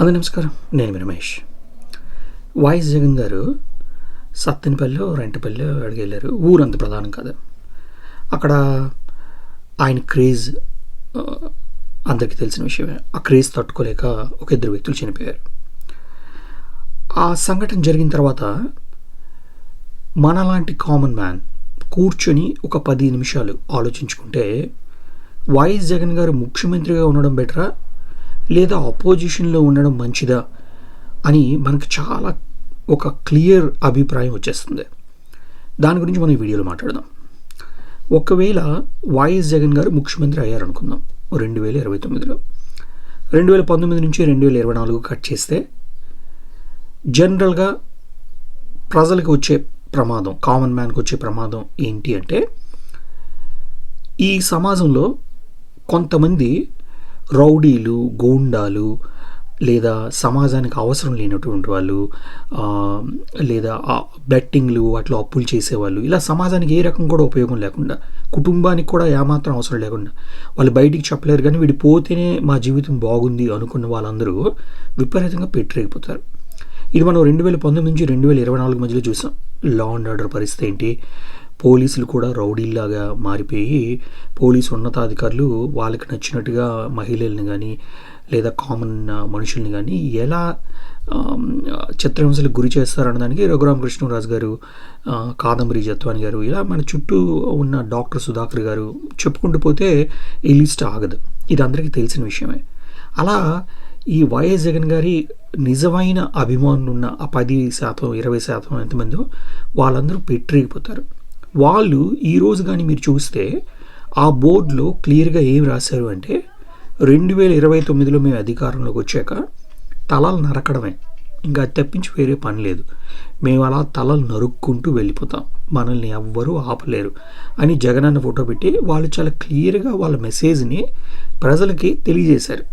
అందరి నమస్కారం. నేను మీ రమేష్. వైఎస్ జగన్ గారు సత్తెనపల్లి రెంటపల్లి అడిగెళ్ళారు. ఊరంత ప్రధానం కాదు. అక్కడ ఆయన క్రేజ్ అందరికీ తెలిసిన విషయమే. ఆ క్రేజ్ తట్టుకోలేక ఒక ఇద్దరు వ్యక్తులు చనిపోయారు. ఆ సంఘటన జరిగిన తర్వాత మనలాంటి కామన్ మ్యాన్ కూర్చొని ఒక పది నిమిషాలు ఆలోచించుకుంటే వైఎస్ జగన్ గారు ముఖ్యమంత్రిగా ఉండడం బెటరా? లేదా అపోజిషన్లో ఉండడం మంచిదా అని మనకు చాలా ఒక క్లియర్ అభిప్రాయం వచ్చేస్తుంది. దాని గురించి మనం ఈ వీడియోలో మాట్లాడదాం. ఒకవేళ వైఎస్ జగన్ గారు ముఖ్యమంత్రి అయ్యారనుకుందాం రెండు వేల ఇరవై తొమ్మిదిలో. రెండు వేల పంతొమ్మిది నుంచి రెండు వేల ఇరవై నాలుగు కట్ చేస్తే జనరల్గా ప్రజలకు వచ్చే ప్రమాదం కామన్ మ్యాన్కి వచ్చే ప్రమాదం ఏంటి అంటే ఈ సమాజంలో కొంతమంది రౌడీలు గూండాలు లేదా సమాజానికి అవసరం లేనటువంటి వాళ్ళు లేదా బెట్టింగ్లు అట్లా అప్పులు చేసేవాళ్ళు ఇలా సమాజానికి ఏ రకం కూడా ఉపయోగం లేకుండా కుటుంబానికి కూడా ఏమాత్రం అవసరం లేకుండా వాళ్ళు బయటికి చెప్పలేరు కానీ వీడి పోతేనే మా జీవితం బాగుంది అనుకున్న వాళ్ళందరూ విపరీతంగా పెట్టిరేగిపోతారు. ఇది మనం రెండు వేల పంతొమ్మిది నుంచి రెండు వేల ఇరవై నాలుగు మధ్యలో చూసాం. లా అండ్ ఆర్డర్ పరిస్థితి ఏంటి? పోలీసులు కూడా రౌడీల్లాగా మారిపోయి పోలీసు ఉన్నతాధికారులు వాళ్ళకి నచ్చినట్టుగా మహిళల్ని కానీ లేదా కామన్ మనుషుల్ని కానీ ఎలా చిత్రహింసలకు గురి చేస్తారన్న దానికి రఘురామకృష్ణరాజు గారు కాదంబరి జత్వాని గారు ఇలా మన చుట్టూ ఉన్న డాక్టర్ సుధాకర్ గారు చెప్పుకుంటూ పోతే ఈ లిస్ట్ ఆగదు. ఇది అందరికీ తెలిసిన విషయమే. అలా ఈ వైఎస్ జగన్ గారి నిజమైన అభిమానులు ఉన్న ఆ పది శాతం ఇరవై శాతం ఎంతమందో వాళ్ళందరూ పెట్టిరిగిపోతారు వాళ్ళు ఈరోజు కానీ మీరు చూస్తే ఆ బోర్డులో క్లియర్గా ఏం రాశారు అంటే రెండు వేల ఇరవై తొమ్మిదిలో మేము అధికారంలోకి వచ్చాక తలలు నరకడమే. ఇంకా తప్పించి వేరే పని లేదు. మేము అలా తలలు నరుక్కుంటూ వెళ్ళిపోతాం. మనల్ని ఎవ్వరూ ఆపలేరు అని జగనన్న ఫోటో పెట్టి వాళ్ళు చాలా క్లియర్గా వాళ్ళ మెసేజ్ని ప్రజలకి తెలియజేశారు.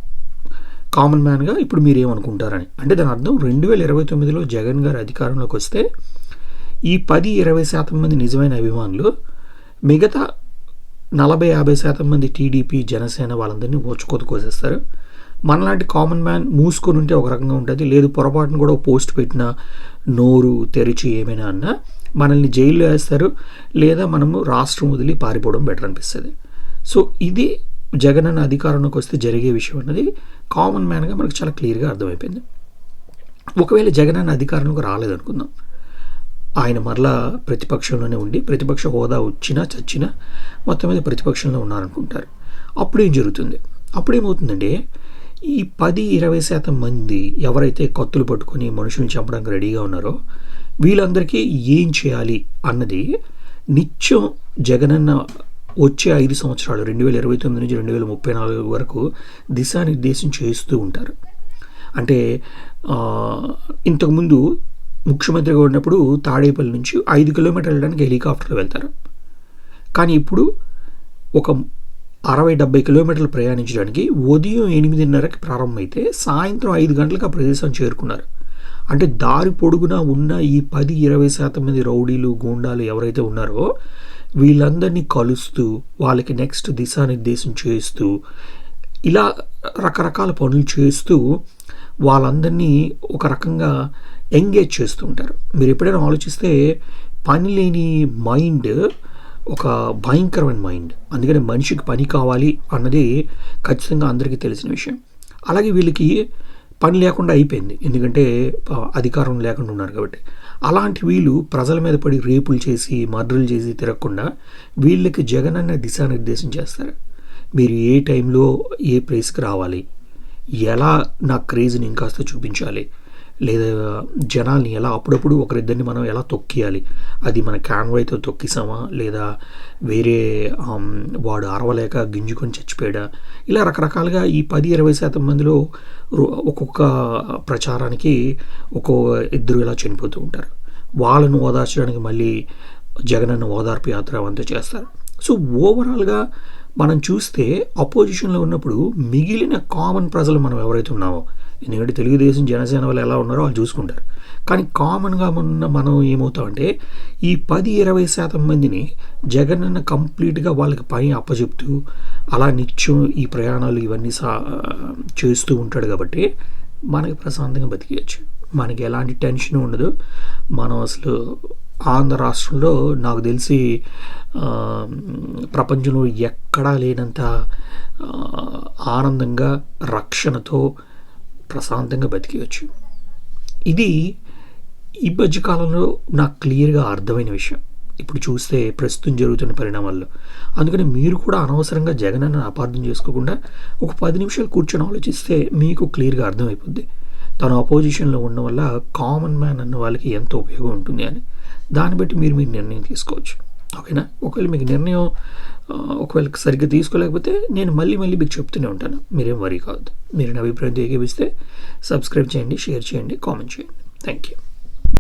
కామన్ మ్యాన్గా ఇప్పుడు మీరు ఏమనుకుంటారని అంటే దాని అర్థం రెండు వేల ఇరవై తొమ్మిదిలో జగన్ గారు అధికారంలోకి వస్తే ఈ పది ఇరవై శాతం మంది నిజమైన అభిమానులు మిగతా నలభై యాభై శాతం మంది టీడీపీ జనసేన వాళ్ళందరినీ ఓచుకోత కోసేస్తారు. మనలాంటి కామన్ మ్యాన్ మూసుకొని ఉంటే ఒక రకంగా ఉంటుంది లేదు పొరపాటును కూడా పోస్ట్ పెట్టిన నోరు తెరిచి ఏమైనా అన్నా మనల్ని జైల్లో వేస్తారు లేదా మనము రాష్ట్రం వదిలి పారిపోవడం బెటర్ అనిపిస్తుంది. సో ఇది జగన్ అన్న అధికారంలోకి వస్తే జరిగే విషయం అన్నది కామన్ మ్యాన్గా మనకు చాలా క్లియర్గా అర్థమైపోయింది. ఒకవేళ జగన్ అన్న అధికారంలోకి రాలేదనుకుందాం ఆయన మరలా ప్రతిపక్షంలోనే ఉండి ప్రతిపక్ష హోదా వచ్చినా చచ్చినా మొత్తం మీద ప్రతిపక్షంలో ఉన్నారనుకుంటారు. అప్పుడు ఏం జరుగుతుంది? అప్పుడేమవుతుందంటే ఈ పది ఇరవై శాతం మంది ఎవరైతే కత్తులు పట్టుకొని మనుషుల్ని చంపడానికి రెడీగా ఉన్నారో వీళ్ళందరికీ ఏం చేయాలి అన్నది నిత్యం జగనన్న వచ్చే ఐదు సంవత్సరాలు రెండు వేల ఇరవై తొమ్మిది నుంచి రెండు వేల ముప్పై నాలుగు వరకు దిశానిర్దేశం చేస్తూ ఉంటారు. అంటే ఇంతకుముందు ముఖ్యమంత్రిగా ఉన్నప్పుడు తాడేపల్లి నుంచి ఐదు కిలోమీటర్లు వెళ్ళడానికి హెలికాప్టర్లో వెళ్తారు. కానీ ఇప్పుడు ఒక అరవై డెబ్బై కిలోమీటర్లు ప్రయాణించడానికి ఉదయం ఎనిమిదిన్నరకి ప్రారంభమైతే సాయంత్రం ఐదు గంటలకు ఆ ప్రదేశం చేరుకున్నారు. అంటే దారి పొడుగునా ఉన్న ఈ పది ఇరవై శాతం మంది రౌడీలు గూండాలు ఎవరైతే ఉన్నారో వీళ్ళందరినీ కలుస్తూ వాళ్ళకి నెక్స్ట్ దిశానిర్దేశం చేస్తూ ఇలా రకరకాల పనులు చేస్తూ వాళ్ళందరినీ ఒక రకంగా ఎంగేజ్ చేస్తూ ఉంటారు. మీరు ఎప్పుడైనా ఆలోచిస్తే పని లేని మైండ్ ఒక భయంకరమైన మైండ్. అందుకని మనిషికి పని కావాలి అన్నది ఖచ్చితంగా అందరికీ తెలిసిన విషయం. అలాగే వీళ్ళకి పని లేకుండా అయిపోయింది. ఎందుకంటే అధికారం లేకుండా ఉన్నారు కాబట్టి. అలాంటి వీళ్ళు ప్రజల మీద పడి రేపులు చేసి మర్డర్లు చేసి తిరగకుండా వీళ్ళకి జగన్ అన్న దిశానిర్దేశం చేస్తారు. మీరు ఏ టైంలో ఏ ప్లేస్కి రావాలి? ఎలా నా క్రేజ్ని ఇంకాస్త చూపించాలి? లేదా జనాల్ని ఎలా అప్పుడప్పుడు ఒకరిద్దరిని మనం ఎలా తొక్కియాలి? అది మన క్యాన్వాయ్తో తొక్కిసామా? లేదా వేరే వాడు అరవలేక గింజుకొని చచ్చిపోయాడా? ఇలా రకరకాలుగా ఈ పది ఇరవై శాతం మందిలో ఒక్కొక్క ప్రచారానికి ఒక్కో ఇద్దరు ఇలా చనిపోతూ ఉంటారు. వాళ్ళను ఓదార్చడానికి మళ్ళీ జగనన్న ఓదార్పు యాత్ర అంతా చేస్తారు. సో ఓవరాల్గా మనం చూస్తే అపోజిషన్లో ఉన్నప్పుడు మిగిలిన కామన్ ప్రజలు మనం ఎవరైతే ఉన్నామో ఎందుకంటే తెలుగుదేశం జనసేన వాళ్ళు ఎలా ఉన్నారో వాళ్ళు చూసుకుంటారు. కానీ కామన్గా ఉన్న మనం ఏమవుతామంటే ఈ పది ఇరవై శాతం మందిని జగన్ అన్న కంప్లీట్గా వాళ్ళకి పని అప్పచెప్తూ అలా నిత్యం ఈ ప్రయాణాలు ఇవన్నీ సా చేస్తూ ఉంటాడు కాబట్టి మనకి ప్రశాంతంగా బతికేయచ్చు. మనకి ఎలాంటి టెన్షన్ ఉండదు. మనం అసలు ఆంధ్ర రాష్ట్రంలో నాకు తెలిసి ప్రపంచంలో ఎక్కడా లేనంత ఆనందంగా రక్షణతో ప్రశాంతంగా బతికేయచ్చు. ఇది ఈ మధ్య కాలంలో నాకు క్లియర్గా అర్థమైన విషయం. ఇప్పుడు చూస్తే ప్రస్తుతం జరుగుతున్న పరిణామాల్లో. అందుకని మీరు కూడా అనవసరంగా జగన్ అన్న అపార్థం చేసుకోకుండా ఒక పది నిమిషాలు కూర్చొని ఆలోచిస్తే మీకు క్లియర్గా అర్థమైపోద్ది. తను అపోజిషన్లో ఉండడం వల్ల కామన్ మ్యాన్ అన్న వాళ్ళకి ఎంత ఉపయోగం ఉంటుంది అని. దాన్ని బట్టి మీరు మీ నిర్ణయం తీసుకోవచ్చు. ఓకేనా? ఒకవేళ మీకు నిర్ణయం ఒకవేళ సరిగ్గా తీసుకోలేకపోతే నేను మళ్ళీ మళ్ళీ మీకు చెప్తూనే ఉంటాను. మీరేం వరీ కావద్దు. మీరు నా అభిప్రాయం ఏకీపిస్తే సబ్స్క్రైబ్ చేయండి షేర్ చేయండి కామెంట్ చేయండి. Thank you